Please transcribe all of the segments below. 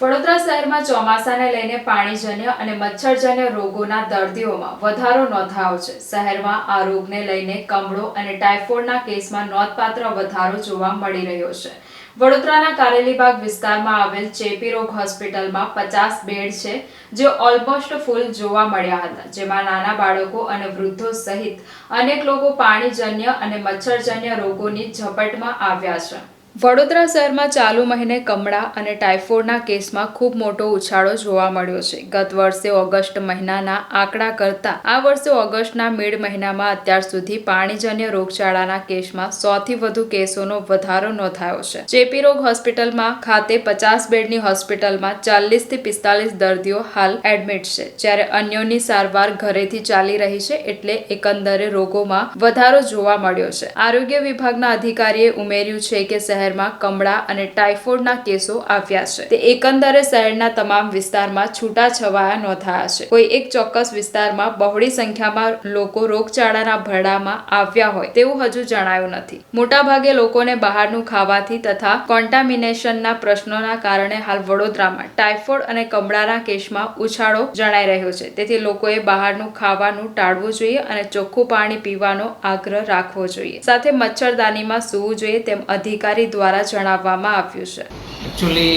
શહેરમાં ચોમાસાને લઈને પાણીજન્ય અને મચ્છરજન્ય રોગોના દર્દીઓમાં વધારો નોંધાયો છે. શહેરમાં આ રોગને લઈને કમળો અને ટાઇફોઇડના કેસમાં નોંધપાત્ર વધારો જોવા મળી રહ્યો છે. વડોદરાના કારેલીબાગ વિસ્તારમાં આવેલ ચેપી રોગ હોસ્પિટલમાં પચાસ બેડ છે, જે ઓલમોસ્ટ ફૂલ જોવા મળ્યા હતા. જેમાં નાના બાળકો અને વૃદ્ધો સહિત અનેક લોકો પાણીજન્ય અને મચ્છરજન્ય રોગોની ઝપટમાં આવ્યા છે. વડોદરા શહેરમાં ચાલુ મહિને કમળા અને ટાઇફોઇડના કેસમાં ખૂબ મોટો ઉછાળો જોવા મળ્યો છે. ગત વર્ષે ઓગસ્ટ મહિનાના આંકડા કરતાં આ વર્ષે ઓગસ્ટના મેળ મહિનામાં અત્યાર સુધી પાણીજન્ય રોગચાળાના કેસમાં સૌથી વધુ કેસોનો વધારો નોંધાયો છે. ચેપી રોગ હોસ્પિટલમાં ખાતે પચાસ બેડની હોસ્પિટલમાં ચાલીસથી પિસ્તાલીસ દર્દીઓ હાલ એડમિટ છે. જ્યારે અન્યોની સારવાર ઘરેથી ચાલી રહી છે એટલે એકંદરે રોગોમાં વધારો જોવા મળ્યો છે. આરોગ્ય વિભાગના અધિકારીએ ઉમેર્યું છે કે શહેરમાં કમળા અને ટાઇફોઇડના કેસો આવ્યા છે. તે એકંદરે શહેરના તમામ વિસ્તારમાં છૂટા છવાયા નોંધાયા છે. કોઈ એક ચોક્કસ વિસ્તારમાં બહોળી સંખ્યામાં લોકો રોગચાળાના ભરડામાં આવ્યા હોય તેવું હજુ જણાયું નથી. મોટાભાગે લોકોને બહારનું ખાવાથી તથા કોન્ટામિનેશનના પ્રશ્નોના કારણે હાલ વડોદરામાં ટાઇફોઇડ અને કમળાના કેસમાં ઉછાળો જણાઈ રહ્યો છે. તેથી લોકોએ બહારનું ખાવાનું ટાળવું જોઈએ અને ચોખ્ખું પાણી પીવાનો આગ્રહ રાખવો જોઈએ. સાથે મચ્છરદાનીમાં સૂવું જોઈએ તેમ અધિકારી દ્વારા જણાવવામાં આવ્યું છે. એકચ્યુઅલી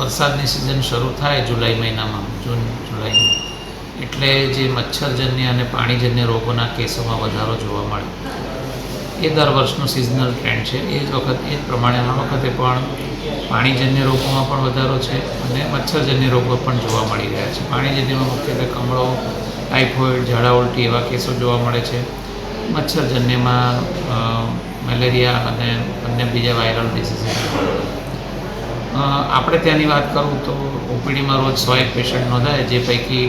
વરસાદની સિઝન શરૂ થાય જુલાઈ મહિનામાં, જૂન, જુલાઈ એટલે જે મચ્છરજન્ય અને પાણીજન્ય રોગોના કેસોમાં વધારો જોવા મળે. એ દર વર્ષનું સિઝનલ ટ્રેન્ડ છે. એ જ વખત, એ જ પ્રમાણે આ વખતે પણ પાણીજન્ય રોગોમાં પણ વધારો છે અને મચ્છરજન્ય રોગો પણ જોવા મળી રહ્યા છે. પાણીજન્યમાં મુખ્યત્વે કમળો, ટાઇફોઇડ, ઝાડા ઉલટી એવા કેસો જોવા મળે છે. મચ્છરજન્યમાં મેલેરિયા અને અન્ય બીજા વાયરલ ડિસીઝીસ આપણે ત્યાંની વાત કરું તો ઓપીડીમાં રોજ સો એક પેશન્ટ નોંધાય, જે પૈકી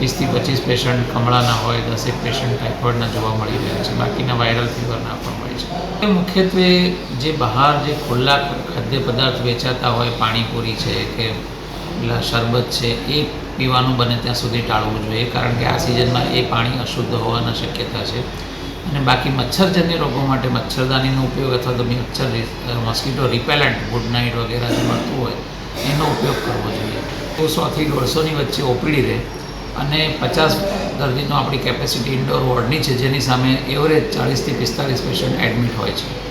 વીસથી પચીસ પેશન્ટ કમળાના હોય, દસેક પેશન્ટ ટાઇફોઇડના જોવા મળી રહ્યા છે. બાકીના વાયરલ ફીવરના પણ હોય છે. એ મુખ્યત્વે જે બહાર જે ખુલ્લા ખાદ્ય પદાર્થ વેચાતા હોય, પાણીપુરી છે કે પેલા શરબત છે, એ પીવાનું બને ત્યાં સુધી ટાળવું જોઈએ, કારણ કે આ સિઝનમાં એ પાણી અશુદ્ધ હોવાના શક્યતા છે. અને બાકી મચ્છરજન્ય રોગો માટે મચ્છરદાનીનો ઉપયોગ અથવા તો મચ્છર મોસ્કીટો રિપેલન્ટ ગુડ નાઇટ વગેરે જે મળતું હોય, એનો ઉપયોગ કરવો જોઈએ. તો સોથી દોઢસોની વચ્ચે ઓપીડી રહે અને પચાસ દર્દીનો આપણી કેપેસિટી ઇન્ડોર વોર્ડની છે, જેની સામે એવરેજ ચાળીસથી પિસ્તાલીસ પેશન્ટ એડમિટ હોય છે.